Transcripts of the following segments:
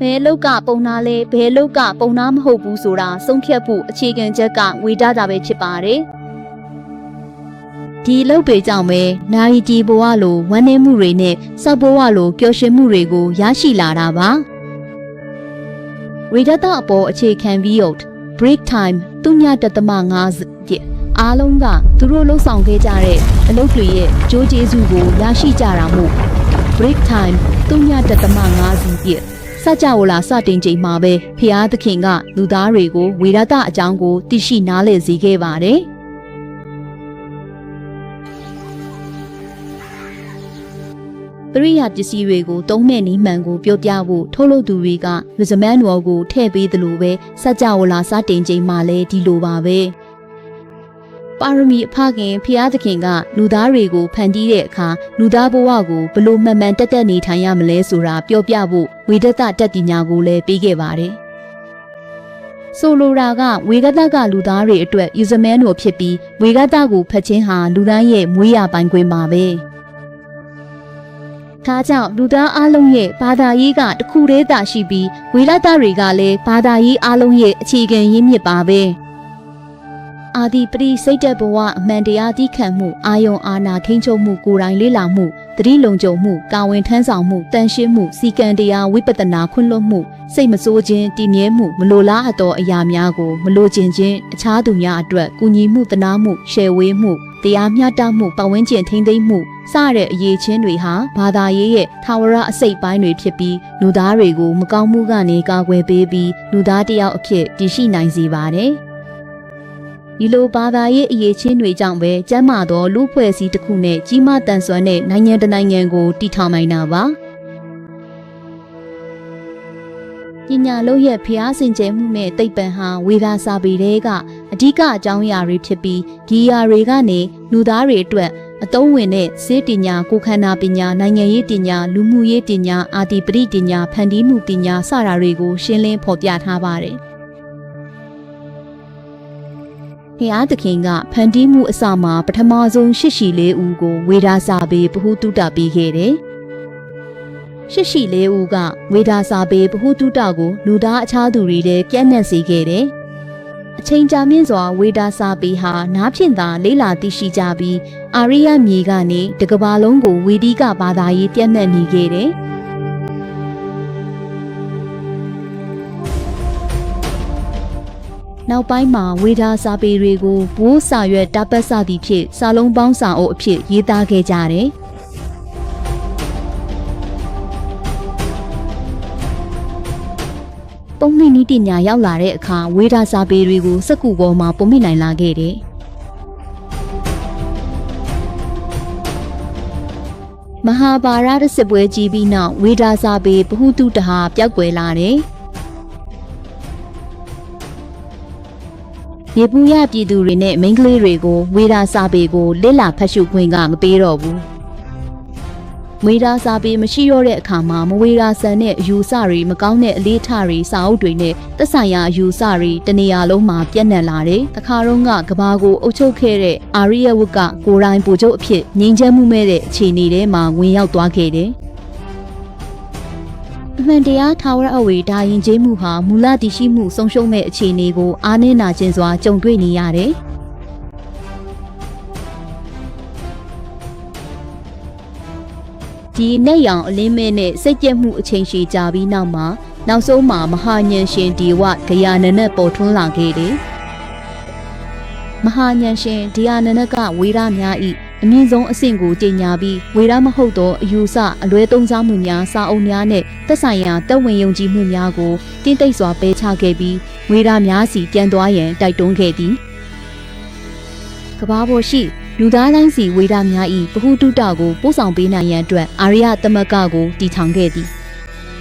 ဘယ်လောက်ကပုံနာလဲဘယ်လောက်ကပုံနာမဟုတ်ဘူးဆိုတာဆုံးဖြတ်ဖို့အခြေခံချက်ကဝေဒတာပဲဖြစ်ပါတယ်ဒီလောက်ပေကြောင့်ပဲနာရီတီဘဝလိုဝမ်းနည်းမှုတွေနဲ့စောက်ဘဝလိုပျော်ရွှင်မှုတွေကိုရရှိလာတာပါဝေဒတာအပေါ်အခြေခံပြီးတော့ break time သူညတသမ5ပြအားလုံးကသူတို့လှုပ်ဆောင်ခဲ့ကြတဲ့အလုပ်တွေရဲ့ကြိုးကျေးဇူးကိုရရှိကြတာမို့ break time သူညတသမ5ပြ စကြဝဠာစတင်ချိန်မှာပဲဖျားသခင်ကလူသားတွေကိုဝေဒတာအကြောင်းကိုသိရှိနားလည်စေခဲ့ပါတယ်ပရိယာပစ္စည်းတွေကိုတုံးမဲ့နီးမှန်ကိုပြောပြဖို့ထုတ်လုပ်သူတွေက resume တော်ကိုထည့်ပေးသလိုပဲစကြဝဠာစတင်ချိန်မှာလည်းဒီလိုပါပဲ ပါရမီအဖခင်ဖျားသခင်ကလူသားတွေကိုဖန်တီးတဲ့အခါလူသားဘဝကိုဘလို့မှန်မှန်တက်တက်နေထိုင်ရမလဲဆိုတာပြောပြဖို့ဝေဒတတက်ပညာကိုလည်းပေးခဲ့ပါတယ်ဆိုလိုတာကဝေဂတကလူသားတွေအတွက် user manual ဖြစ်ပြီးဝေဂတကိုဖတ်ခြင်းဟာလူတိုင်းရဲ့မွေးရပိုင်ခွင့်ပါပဲ။ဒါကြောင့်လူသားအလုံးရဲ့ဘာသာရေးကတစ်ခုတည်းသာရှိပြီးဝေလတတွေကလည်းဘာသာရေးအလုံးရဲ့အခြေခံရင်းမြစ်ပါပဲ အာဒီပရိစိတ်တက်ဘဝအမှန်တရားသိခံမှုအာယုံအာနာခိမ့်ချုပ်မှုကိုယ်တိုင်လေးလာမှုသတိလုံခြုံမှုကာဝင်ထမ်းဆောင်မှုတန်ရှင်းမှုစီကံတရားဝိပဿနာခွင့်လွှတ်မှုစိတ်မဆိုးခြင်းတည်မြဲမှုမလိုလားအပ်သောအရာများကိုမလိုချင်ခြင်းအခြားသူများအတွက်ကူညီမှုတနာမှုရှယ်ဝေးမှုတရားမျှတမှုပတ်ဝန်းကျင်ထိန်းသိမ်းမှုစတဲ့အရေးချင်းတွေဟာဘာသာရေးရဲ့ထာဝရအစိတ်ပိုင်းတွေဖြစ်ပြီးလူသားတွေကိုမကောင်းမှုကနေကာကွယ်ပေးပြီးလူသားတစ်ယောက်အဖြစ်တည်ရှိနိုင်စေပါတယ်။ ဒီလိုဘာသာရေးအရေးချင်းတွေကြောင့်ပဲကျမ်းမာသောလူဖွဲ့စည်းတစ်ခုနဲ့ကြီးမားတန်ဆွမ်းတဲ့နိုင်ငံတစ်နိုင်ငံကိုတည်ထောင်နိုင်တာပါ။ပညာလုံးရဲ့ဖျားစင်ကြယ်မှုနဲ့တိတ်ပံဟာဝေဒာစာပေတွေကအဓိကအကြောင်းအရာတွေဖြစ်ပြီးဒီအရာတွေကနေလူသားတွေအတွက်အသုံးဝင်တဲ့စေပညာကိုခန္ဓာပညာနိုင်ငံရေးပညာလူမှုရေးပညာအာတိပရိပညာဖန်တီးမှုပညာစတာတွေကိုရှင်းလင်းဖော်ပြထားပါတယ်။ ဖျားသခင်ကဖန်တီးမှုအစမှာပထမဆုံးရှစ်ရှီလေးဦးကိုဝေဒာစာပေဗဟုတုတပေးခဲ့တယ်။ရှစ်ရှီလေးဦးကဝေဒာစာပေဗဟုတုတကိုလူသားအခြားသူတွေလည်းပြန့်နှံ့စေခဲ့တယ်။အချိန်ကြာမြင့်စွာဝေဒာစာပေဟာနားဖြင့်သာလေးလာသိရှိကြပြီးအာရိယမြေကနေတကဘာလုံးကိုဝေဒီကဘာသာရေးပြန့်နှံ့နေခဲ့တယ်။ နောက်ပိုင်းမှာဝေဒာစာပေတွေကိုဘိုးစာရွက်တပတ်စသည်ဖြင့်စာလုံးပေါင်းစာအုပ်အဖြစ်ရေးသားခဲ့ကြတယ်။ပုံနှိမ့်နီးပညာရောက်လာတဲ့အခါဝေဒာစာပေတွေကိုစက္ကူပေါ်မှာပုံမိနိုင်လာခဲ့တယ်။မဟာဗာရတစစ်ပွဲကြီးပြီးနောက်ဝေဒာစာပေဗဟုတုတဟာပျောက်ကွယ်လာတယ်။ ရေပူရပြည်သူတွေနဲ့မိန်းကလေးတွေကိုဝေဒာစာပေကိုလစ်လာဖတ်ရှုခွင့်ကမပေးတော့ဘူး။မွေရာစာပေမရှိတော့တဲ့အခါမှာမဝေရာဆန်တဲ့အယူဆတွေမကောင်းတဲ့အလေးထားတွေစာအုပ်တွေနဲ့သက်ဆိုင်ရာအယူဆတွေတနေရာလုံးမှာပြန့်နှံ့လာတယ်။တခါတော့ကကဘာကိုအုပ်ချုပ်ခဲ့တဲ့အာရိယဝတ်ကကိုရိုင်းပူချုပ်အဖြစ်ငြိမ်ချမ်းမှုမဲ့တဲ့အခြေအနေထဲမှာဝင်ရောက်သွားခဲ့တယ်။အ မှန်တရားထာဝရအဝေဒါရင်ကျေးမှုဟာမူလတည်ရှိမှုဆုံးရှုံးမဲ့အခြေအနေကိုအားနည်းနာခြင်းစွာကြုံတွေ့နေရတယ်။ဒီနဲ့ရောင်အလင်းမဲနဲ့စိတ်ကြက်မှုအချိန်ရှည်ကြာပြီးနောက်မှာနောက်ဆုံးမှာမဟာညံရှင်ဒီဝဂယာနနက်ပေါ်ထွန်းလာခဲ့တယ်။မဟာညံရှင်ဒီယာနနက်ကဝေရများဤ အမြင့်ဆုံးအဆင့်ကိုကြီးညာပြီးဝေရမဟုတ်သောအယူဆအလွဲသုံးစားမှုများစာအုပ်များနဲ့သက်ဆိုင်ရာတက်ဝင်ယုံကြည်မှုများကိုတင်းတိတ်စွာပယ်ချခဲ့ပြီးဝေရများစီပြန်သွားရန်တိုက်တွန်းခဲ့သည်။ကဘာပေါ်ရှိလူသားတိုင်းစီဝေဒများ၏ဗဟုတုတကိုပို့ဆောင်ပေးနိုင်ရန်အတွက်အာရိယသမဂ္ဂကိုတည်ထောင်ခဲ့သည်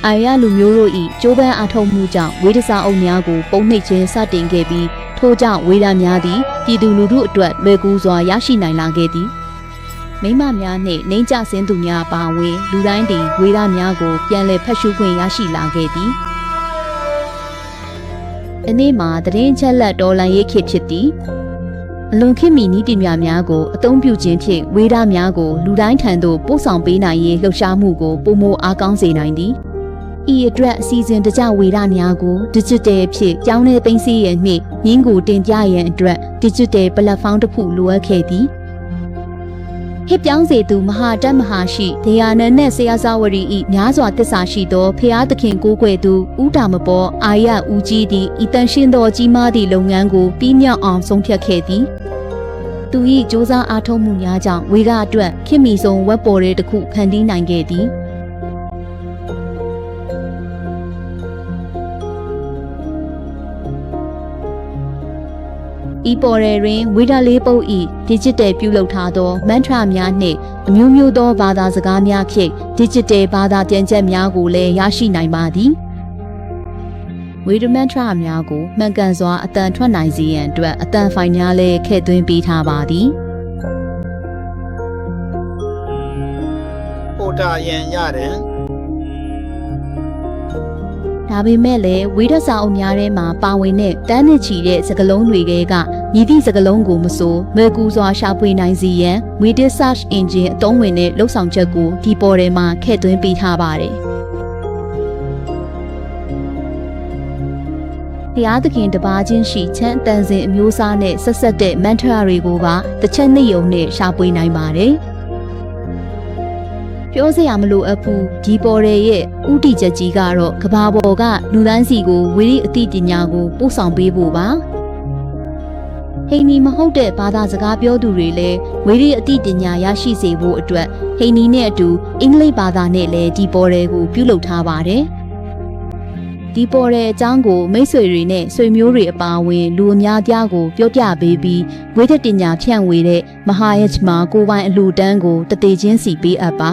အာရိယလူမျိုးတို့၏ကြိုးပမ်းအားထုတ်မှုကြောင့်ဝေဒစာအုပ်များကိုပုံနှိပ်ခြင်းစတင်ခဲ့ပြီးထို့ကြောင့်ဝေဒများသည်ပြည်သူလူထုအတွက်လွယ်ကူစွာရရှိနိုင်လာခဲ့သည် မိမများနှင့်နှိမ့်ကြဆင်းသူများပါဝင်လူတိုင်းသည်ဝေဒများကိုပြန်လည်ဖတ်ရှုခွင့်ရရှိလာခဲ့သည်အနည်းမှာတရင်ချက်လက်တော်လန်ရေးခေဖြစ်သည်အလွန်ခေတ်မီနည်းပညာများကိုအသုံးပြုခြင်းဖြင့်ဝေဒများကိုလူတိုင်းထံသို့ပို့ဆောင်ပေးနိုင်ရေးလှုပ်ရှားမှုကိုပုံမအားကောင်းစေနိုင်သည်ဤအတွက်အစီအစဉ်တကြဝေဒများကို digital ဖြစ်ကျောင်းထဲသိမ်းဆည်းရန်နှင့်ရင်းကိုတင်ပြရန်အတွက် digital platform တစ်ခုလိုအပ်ခဲ့သည် ဟစ်ပြောင်းစေသူမဟာတတ်မဟာရှိဒေယာနန်နှင့်ဆရာဇဝရီဤများစွာတစ္ဆာရှိသောဖျားသခင်ကိုးကွယ်သူဥတာမပေါ်အာရဦးကြီးသည်ဤတန်ရှင်းသောကြီးမားသည့်လုပ်ငန်းကိုပြီးမြောက်အောင်ဆုံးဖြတ်ခဲ့သည်သူ၏စ조사အားထုတ်မှုများကြောင့်ဝေကအတွက်ခင်မီဆုံးဝက်ပေါ်ရဲတစ်ခုဖန်တီးနိုင်ခဲ့သည် ဤပေါ်ရတွင်ဝိဒါလေးပုတ်ဤ digital ပြုလုပ်ထားသောမန်ထရာများနှင့်အမျိုးမျိုးသောဘာသာစကားများဖြင့် digital ဘာသာပြန်ချက်များကိုလည်းရရှိနိုင်ပါသည်ဝေဒမန်ထရာများကိုမှန်ကန်စွာအတန်ထွက်နိုင်စေရန်အတွက်အတန်ဖိုင်များလည်းထည့်သွင်းပေးထားပါသည်ပိုတာရန်ရတယ်ဒါပေမဲ့လည်းဝိဒစာအုပ်များထဲမှာပါဝင်တဲ့တန်းနှစ်ချီတဲ့စကလုံးတွေကက မြည်သည့်စကလုံးကိုမဆိုမဲကူစွာရှာဖွေနိုင်စေရန် Wid Search Engine အသုံးဝင်တဲ့လှုပ်ဆောင်ချက်ကိုဒီပေါ်ထဲမှာထည့်သွင်းပေးထားပါတယ်။တရားသခင်တပါးချင်းရှိချမ်းအတန်စင်အမျိုးအစားနဲ့ဆက်ဆက်တဲ့ mantra တွေကိုပါတစ်ချက်နှစ်ယုံနဲ့ရှာဖွေနိုင်ပါတယ်။ပြောစရာမလိုအပ်ဘူးဒီပေါ်ရဲရဲ့ဥတီချက်ကြီးကတော့ကဘာပေါ်ကလူတန်းစီကိုဝိရိအတိပညာကိုပို့ဆောင်ပေးဖို့ပါ ဟိန္ဒီမဟုတ်တဲ့ဘာသာစကားပြောသူတွေလည်းဝိရိအတိပညာရရှိစေဖို့အတွက်ဟိန္ဒီနဲ့အတူအင်္ဂလိပ်ဘာသာနဲ့လည်းဒီပေါ်ရဲကိုပြုလုပ်ထားပါတယ်ဒီပေါ်ရဲအကြောင်းကိုမိတ်ဆွေတွေနဲ့ဆွေမျိုးတွေအပါအဝင်လူအများအပြားကိုပြောပြပေးပြီးဝိသတင်ညာဖြန့်ဝေတဲ့မဟာယချမာကိုပိုင်အလှူဒန်းကိုတသေးချင်းစီပေးအပ်ပါ